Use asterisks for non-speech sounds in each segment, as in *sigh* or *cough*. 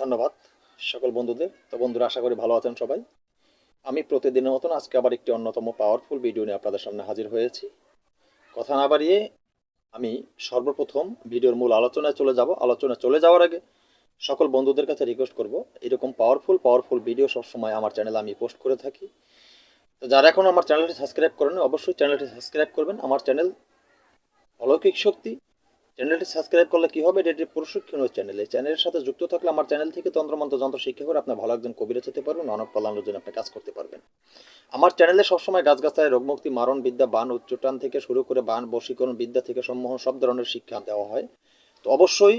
ধন্যবাদ সকল বন্ধুদের। তো বন্ধুরা, আশা করি ভালো আছেন সবাই। আমি প্রতিদিনের মতন আজকে আবার একটি অন্যতম পাওয়ারফুল ভিডিও নিয়ে আপনাদের সামনে হাজির হয়েছি। কথা না বাড়িয়ে আমি সর্বপ্রথম ভিডিওর মূল আলোচনায় চলে যাব। আলোচনায় চলে যাওয়ার আগে সকল বন্ধুদের কাছে রিকোয়েস্ট করব, এরকম পাওয়ারফুল পাওয়ারফুল ভিডিও সবসময় আমার চ্যানেলে আমি পোস্ট করে থাকি। তো যারা এখন আমার চ্যানেলটি সাবস্ক্রাইব করেন অবশ্যই চ্যানেলটি সাবস্ক্রাইব করবেন। আমার চ্যানেল অলৌকিক শক্তি চ্যানেলটি সাবস্ক্রাইব করলে কি হবে? এটা প্রশিক্ষণীয় চ্যানেল। চ্যানেলের সাথে যুক্ত থাকলে আমার চ্যানেল থেকে তন্ত্রমন্ত্র, যন্ত্র শিক্ষা করে আপনি ভালো একজন কবিরাজ হতে পারবেন, অনেক কল্যাণের জন্য আপনি কাজ করতে পারবেন। আমার চ্যানেলে সবসময় গাছগাছায় রোগমুক্তি মারণ বিদ্যা বান, উচ্চটান থেকে শুরু করে বান, বশীকরণ বিদ্যা থেকে সম্মোহন সব ধরনের শিক্ষা দেওয়া হয়। তো অবশ্যই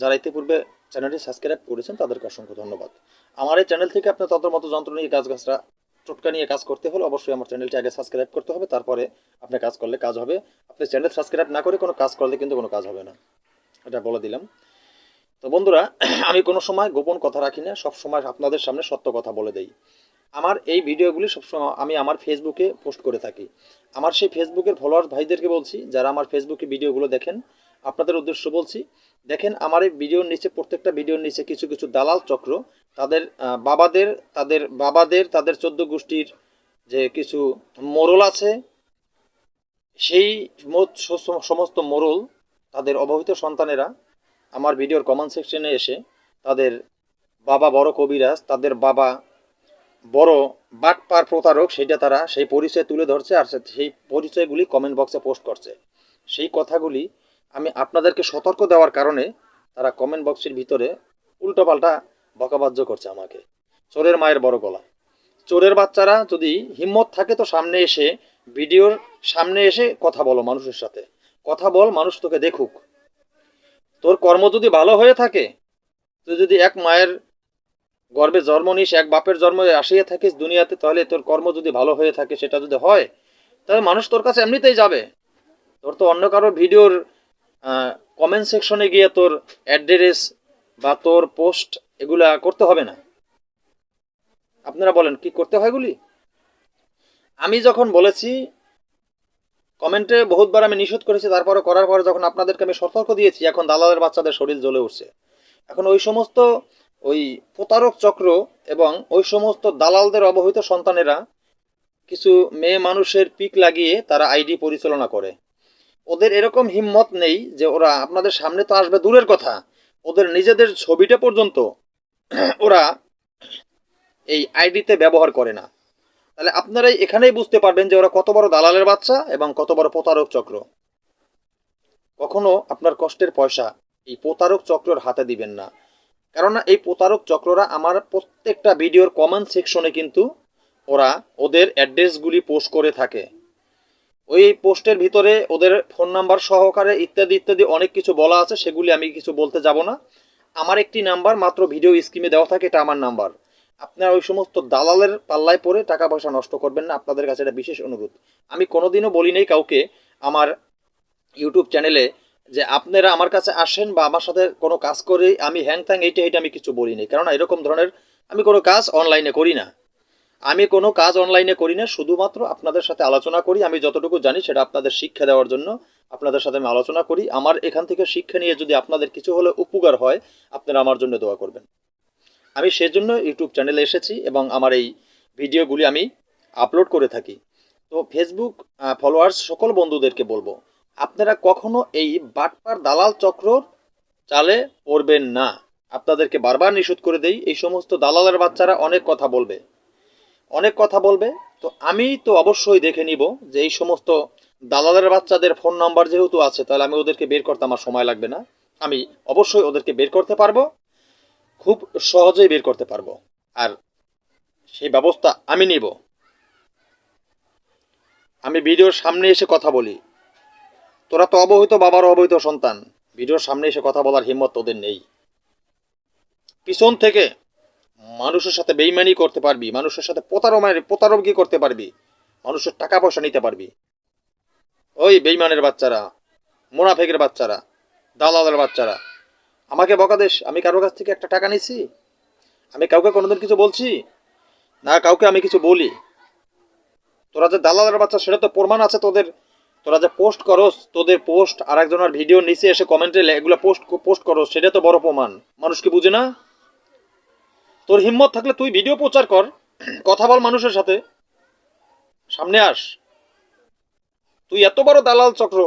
যারা ইতিপূর্বে চ্যানেলটি সাবস্ক্রাইব করেছেন, তাদেরকে অসংখ্য ধন্যবাদ। আমার এই চ্যানেল থেকে আপনি তন্ত্রমন্ত্র, যন্ত্র নিয়ে গাছগাছরা টোটকা নিয়ে কাজ করতে হলে অবশ্যই আমার চ্যানেলটি আগে সাবস্ক্রাইব করতে হবে, তারপরে আপনি কাজ করলে কাজ হবে। আপনি চ্যানেল সাবস্ক্রাইব না করে কোনো কাজ করলে কিন্তু কোনো কাজ হবে না। এটা বলে দিলাম। তো বন্ধুরা, *clears throat* আমি কোনো সময় গোপন কথা রাখি না, সব সময় আপনাদের সামনে সত্য কথা বলে দেই। আমার এই ভিডিওগুলি সবসময় আমি আমার ফেসবুকে পোস্ট করে থাকি। আমার সেই ফেসবুকের ফলোয়ার ভাইদেরকে বলছি, যারা আমার ফেসবুকে ভিডিওগুলো দেখেন, আপনাদের উদ্দেশ্য বলছি, দেখেন আমার এই ভিডিওর নিচে, প্রত্যেকটা ভিডিওর নিচে কিছু কিছু দালাল চক্র তাদের বাবাদের তাদের বাবাদের, তাদের চোদ্দ গোষ্ঠীর যে কিছু মোরল আছে, সেই সমস্ত মোরল, তাদের অবহিত সন্তানেরা আমার ভিডিওর কমেন্ট সেকশনে এসে তাদের বাবা বড় কবিরাজ, তাদের বাবা বড় বাটপার প্রতারক, সেটা তারা সেই পরিচয় তুলে ধরছে আর সেই পরিচয়গুলি কমেন্ট বক্সে পোস্ট করছে। সেই কথাগুলি আমি আপনাদেরকে সতর্ক দেওয়ার কারণে তারা কমেন্ট বক্সের ভিতরে উল্টোপাল্টা বকাবাজ্য করছে আমাকে। চোরের মায়ের বড় গলা। চোরের বাচ্চারা যদি হিম্মত থাকে তো সামনে এসে ভিডিওর সামনে এসে কথা বলো মানুষের সাথে। কথা বল, মানুষ তোকে দেখুক। তোর কর্ম যদি ভালো হয়ে থাকে, তুই যদি এক মায়ের গর্ভে জন্ম নিস, এক বাপের জন্ম আসিয়ে থাকিস দুনিয়াতে, তাহলে তোর কর্ম যদি ভালো হয়ে থাকে, সেটা যদি হয়, তাহলে মানুষ তোর কাছে এমনিতেই যাবে। তোর তো অন্য কারও ভিডিওর কমেন্ট সেকশনে গিয়ে তোর অ্যাড্রেস বা তোর পোস্ট এগুলা করতে হবে না। আপনারা বলেন, কি করতে হয় এগুলি? আমি যখন বলেছি, কমেন্টে বহুতবার আমি নিষেধ করেছি তারপরে করার পরে যখন আপনাদেরকে আমি সতর্ক দিয়েছি, এখন দালালের বাচ্চাদের শরীর জ্বলে উঠছে। এখন ওই সমস্ত ওই প্রতারক চক্র এবং ওই সমস্ত দালালদের অবহিত সন্তানেরা কিছু মেয়ে মানুষের পিক লাগিয়ে তারা আইডি পরিচালনা করে। ওদের এরকম হিম্মত নেই যে ওরা আপনাদের সামনে তো আসবে, দূরের কথা। ওদের নিজেদের ছবিটা পর্যন্ত ওরা এই আইডিতে ব্যবহার করে না। তাহলে আপনারাই এখানেই বুঝতে পারবেন যে ওরা কত বড় দালালের বাচ্চা এবং কত বড় প্রতারক চক্র। কখনো আপনার কষ্টের পয়সা এই প্রতারক চক্রের হাতে দিবেন না। কেননা এই প্রতারক চক্ররা আমার প্রত্যেকটা ভিডিওর কমেন্ট সেকশনে কিন্তু ওরা ওদের অ্যাড্রেসগুলি পোস্ট করে থাকে। ওই পোস্টের ভিতরে ওদের ফোন নাম্বার সহকারে ইত্যাদি ইত্যাদি অনেক কিছু বলা আছে, সেগুলি আমি কিছু বলতে যাব না। আমার একটি নাম্বার, মাত্র ভিডিও স্ক্রিনে দেওয়া থাকে, এটা আমার নাম্বার। আপনারা ওই সমস্ত দালালের পাল্লায় পড়ে টাকা পয়সা নষ্ট করবেন না, আপনাদের কাছে এটা বিশেষ অনুরোধ। আমি কোনোদিনও বলি নাই কাউকে আমার ইউটিউব চ্যানেলে যে আপনারা আমার কাছে আসেন বা আমার সাথে কোনো কাজ করে আমি হ্যাং ত্যাং এইটা এইটা আমি কিছু বলি নাই। কারণ এরকম ধরনের আমি কোনো কাজ অনলাইনে করি না। আমি কোনো কাজ অনলাইনে করি না, শুধুমাত্র আপনাদের সাথে আলোচনা করি। আমি যতটুকু জানি সেটা আপনাদের শিক্ষা দেওয়ার জন্য আপনাদের সাথে আমি আলোচনা করি। আমার এখান থেকে শিক্ষা নিয়ে যদি আপনাদের কিছু হলে উপকার হয়, আপনারা আমার জন্য দোয়া করবেন। আমি সেজন্য ইউটিউব চ্যানেলে এসেছি এবং আমার এই ভিডিওগুলি আমি আপলোড করে থাকি। তো ফেসবুক ফলোয়ার্স সকল বন্ধুদেরকে বলব, আপনারা কখনো এই বাটপার দালাল চক্র চালে পড়বেন না। আপনাদেরকে বারবার নিষেধ করে দেই, এই সমস্ত দালালের বাচ্চারা অনেক কথা বলবে। অনেক কথা বলবে। তো আমি তো অবশ্যই দেখে নিব যে এই সমস্ত দালালের বাচ্চাদের ফোন নাম্বার যেহেতু আছে, তাহলে আমি ওদেরকে বের করতে আমার সময় লাগবে না। আমি অবশ্যই ওদেরকে বের করতে পারব, খুব সহজেই বের করতে পারব। আর সেই ব্যবস্থা আমি নিব। আমি ভিডিওর সামনে এসে কথা বলি। তোরা তো অবহিত বাবার অবহিত সন্তান। ভিডিওর সামনে এসে কথা বলার হিম্মত তোদের নেই। পিছন থেকে মানুষের সাথে বেইমানি করতে পারবি, মানুষের সাথে প্রতারমায় প্রতারকি করতে পারবি, মানুষের টাকা পয়সা নিতে পারবি। ওই বেইমানের বাচ্চারা, মোনাফেকের বাচ্চারা, দালালের বাচ্চারা, আমাকে বকাদেশ আমি কারও কাছ থেকে একটা টাকা নিছি? আমি কাউকে কোনোদিন কিছু বলছি? না, কাউকে আমি কিছু বলি। তোরা যে দালালের বাচ্চা, সেটা তো প্রমাণ আছে তোদের। তোরা যে পোস্ট করস, তোদের পোস্ট আর একজনের ভিডিও নিচে এসে কমেন্টে এগুলো পোস্ট পোস্ট করো সেটা তো বড় প্রমাণ। মানুষ কি বুঝে না? তোর হিম্মত থাকলে তুই ভিডিও প্রচার কর, কথা বল মানুষের সাথে। সামনে আস। তুই এত বড় দালাল চক্র,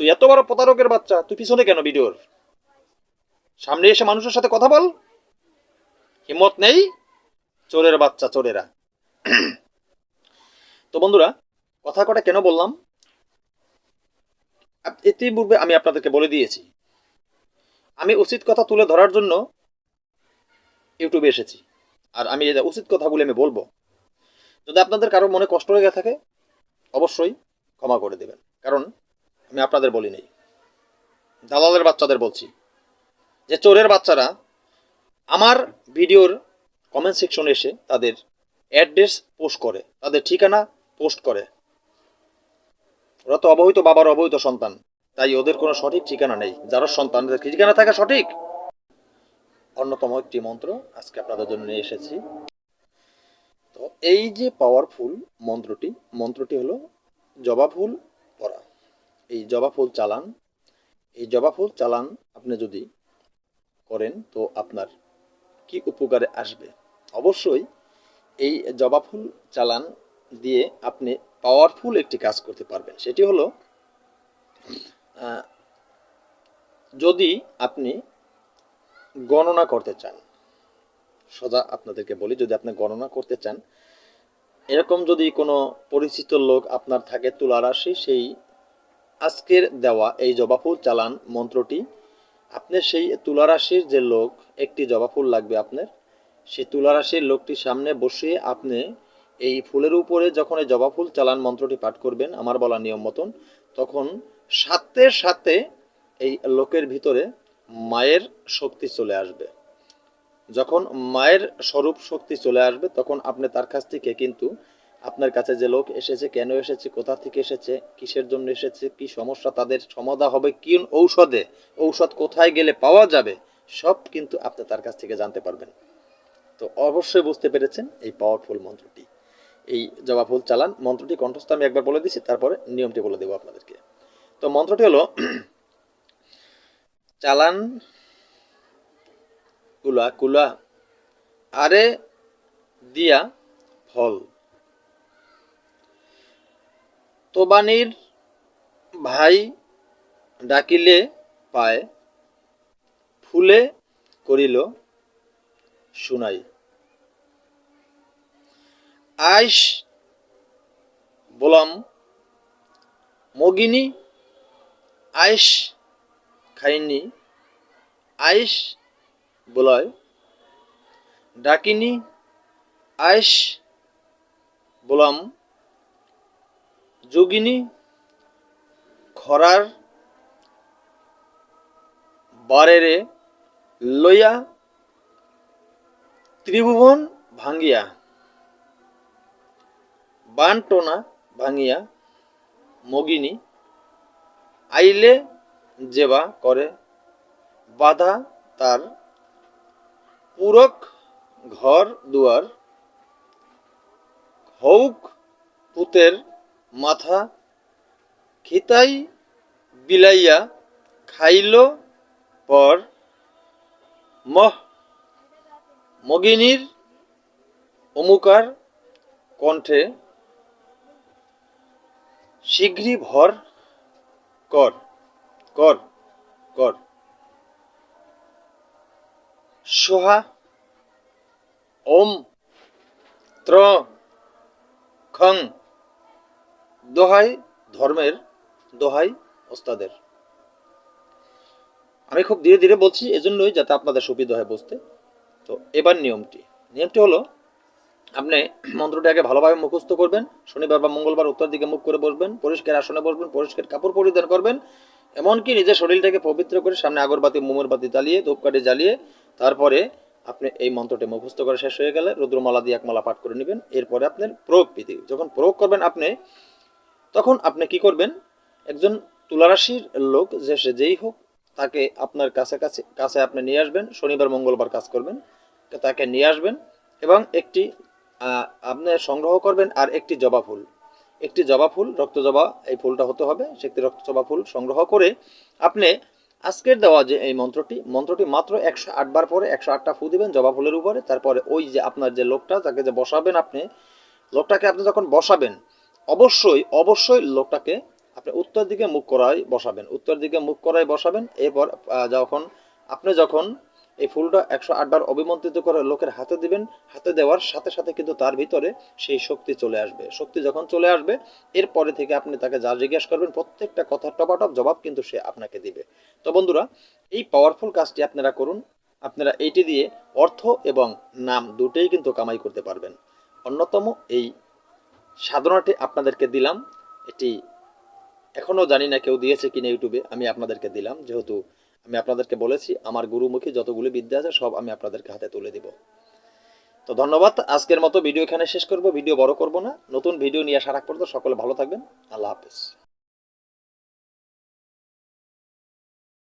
তুই এত বড় প্রতারকের বাচ্চা, তুই পিছনে কেন ভিডিওর? সামনে এসে মানুষের সাথে কথা বল। হিম্মত নেই, চোরের বাচ্চা, চোরেরা। তো বন্ধুরা, কথা কটা কেন বললাম? ইতিপূর্বে আমি আপনাদেরকে বলে দিয়েছি। আমি উচিত কথা তুলে ধরার জন্য ইউটিউবে এসেছি। আর আমি এই উচিত কথাগুলি আমি বলব, যদি আপনাদের কারও মনে কষ্ট হয়ে থাকে, অবশ্যই ক্ষমা করে দেবেন। কারণ আমি আপনাদের বলি নেই। দালালের বাচ্চাদের বলছি, যে চোরের বাচ্চারা আমার ভিডিওর কমেন্ট সেকশনে এসে তাদের অ্যাড্রেস পোস্ট করে, তাদের ঠিকানা পোস্ট করে। ওরা তো অবহিত বাবার অবহিত সন্তান, তাই ওদের কোনো সঠিক ঠিকানা নেই। যারা সন্তানদের ঠিকানা থাকা সঠিক অন্যতম একটি মন্ত্র আজকে আপনাদের জন্য নিয়ে এসেছি। তো এই যে পাওয়ারফুল মন্ত্রটি মন্ত্রটি হলো জবা ফুল পরা এই জবা ফুল চালান, এই জবা ফুল চালান আপনি যদি করেন তো আপনার কি উপকারে আসবে? অবশ্যই এই জবা ফুল চালান দিয়ে আপনি পাওয়ারফুল একটি কাজ করতে পারবেন। সেটি হলো যদি আপনি গণনা করতে চান। সদা আপনাদেরকে বলি, যদি আপনি গণনা করতে চান, এরকম যদি কোনো পরিচিত লোক আপনার থাকে তুলা রাশি সেই আজকের দেওয়া এই জবা ফুল চালান মন্ত্রটি, আপনি সেই তুলা রাশির যে লোক, একটি জবা ফুল লাগবে আপনার, সেই তুলা রাশির লোকটির সামনে বসিয়ে আপনি এই ফুলের উপরে যখন এই জবা ফুল চালান মন্ত্রটি পাঠ করবেন, আমার বলা নিয়ম মতন, তখন সাথে সাথে এই লোকের ভিতরে মায়ের শক্তি চলে আসবে। যখন মায়ের স্বরূপ শক্তি চলে আসবে, তখন আপনি তার কাছ থেকে কিন্তু আপনার কাছে যে লোক এসেছে, কেন এসেছে, কোথা থেকে এসেছে, কিসের জন্য এসেছে, কি সমস্যা, তাদের সমাধা হবে কি ঔষধে, ঔষধ কোথায় গেলে পাওয়া যাবে, সব কিন্তু আপনি তার কাছ থেকে জানতে পারবেন। তো অবশ্যই বুঝতে পেরেছেন এই পাওয়ারফুল মন্ত্রটি। এই জবা ফুল চালান মন্ত্রটি কণ্ঠস্থ আমি একবার বলে দিছি তারপরে নিয়মটি বলে দেবো আপনাদেরকে। তো মন্ত্রটি হলো চালান কুলা কুলা, আরে দিয়া ফল। তোবানির ভাই ডাকিলে পায়, ফুলে করিল শুনাই আইস বলাম, মগিনী, আইস খাইনি আইস বলয়, ডাকিনি আইস বলাম, যোগিনী খরার বারেরে লইয়া ত্রিভুবন ভাঙ্গিয়া, বানটোনা ভাঙিয়া মগিনী আইলে যেবা করে, বাধা তার পুরক ঘর দুয়ার হৌক পুতের মাথা, খিতাই বিলাইয়া খাইল পর, মহ মগিনীর অমুকার কণ্ঠে শীঘ্রই ভর কর। কর কর। সোহা, ওম ত্র খং। দোহাই ধর্মের, দোহাই ওস্তাদের। আমি খুব ধীরে ধীরে বলছি এজন্যই যাতে আপনাদের সুবিধা হয় বুঝতে। তো এবার নিয়মটি। নিয়মটি হলো, আপনি মন্ত্রটি আগে ভালোভাবে মুখস্থ করবেন, শনিবার বা মঙ্গলবার উত্তর দিকে মুখ করে বসবেন, পরিষ্কার আসনে বসবেন, পরিষ্কার কাপড় পরিধান করবেন এমনকি নিজের শরীরটাকে পবিত্র করে সামনে আগরবাতি মোমের বাতি জ্বালিয়ে, ধূপকাঠি জ্বালিয়ে, তারপরে আপনি এই মন্ত্রটি মুখস্থ করে শেষ হয়ে গেলে রুদ্রমালা দিয়ে এক মালা পাঠ করে নেবেন। এরপরে আপনার প্রয়োগ বিধি যখন প্রয়োগ করবেন আপনি, তখন আপনি কি করবেন? একজন তুলারাশির লোক, যে সে যেই হোক, তাকে আপনার কাছে কাছে কাছে আপনি নিয়ে আসবেন, শনিবার, মঙ্গলবার কাজ করবেন, তাকে নিয়ে আসবেন এবং একটি আপনি সংগ্রহ করবেন আর একটি জবা ফুল। একটি জবা ফুল, রক্ত জবা, এই ফুলটা হতে হবে। সে একটি রক্ত জবা ফুল সংগ্রহ করে আপনি আজকের দেওয়া যে এই মন্ত্রটি মন্ত্রটি মাত্র একশো আটবার পরে একশো আটটা ফু দিবেন জবা ফুলের উপরে। তারপরে ওই যে আপনার যে লোকটা তাকে যে বসাবেন আপনি, লোকটাকে আপনি যখন বসাবেন, অবশ্যই অবশ্যই লোকটাকে আপনি উত্তর দিকে মুখ করাই বসাবেন। উত্তর দিকে মুখ করাই বসাবেন। এরপর যখন, আপনি যখন এই ফুলটা একশো আটবার অভিমন্ত্রিত করে লোকের হাতে দিবেন, হাতে দেওয়ার সাথে সাথে কিন্তু তার ভিতরে সেই শক্তি চলে আসবে। শক্তি যখন চলে আসবে, এরপরে থেকে আপনি তাকে যা জিজ্ঞেস করবেন, প্রত্যেকটা কথার টপাটপ জবাব কিন্তু সে আপনাকে দিবে। তো বন্ধুরা, এই পাওয়ারফুল কাজটি আপনারা করুন। আপনারা এইটি দিয়ে অর্থ এবং নাম দুটোই কিন্তু কামাই করতে পারবেন। অন্যতম এই সাধনাটি আপনাদেরকে দিলাম। এটি এখনও জানি না কেউ দিয়েছে কিনা ইউটিউবে, আমি আপনাদেরকে দিলাম। যেহেতু আমি আপনাদেরকে বলেছি, আমার গুরুমুখী যতগুলি বিদ্যা আছে, সব আমি আপনাদেরকে হাতে তুলে দিব। তো ধন্যবাদ, আজকের মতো ভিডিও এখানে শেষ করব, ভিডিও বড় করব না। নতুন ভিডিও নিয়ে আসার আগ পর্যন্ত সকলে ভালো থাকবেন। আল্লাহ হাফেজ।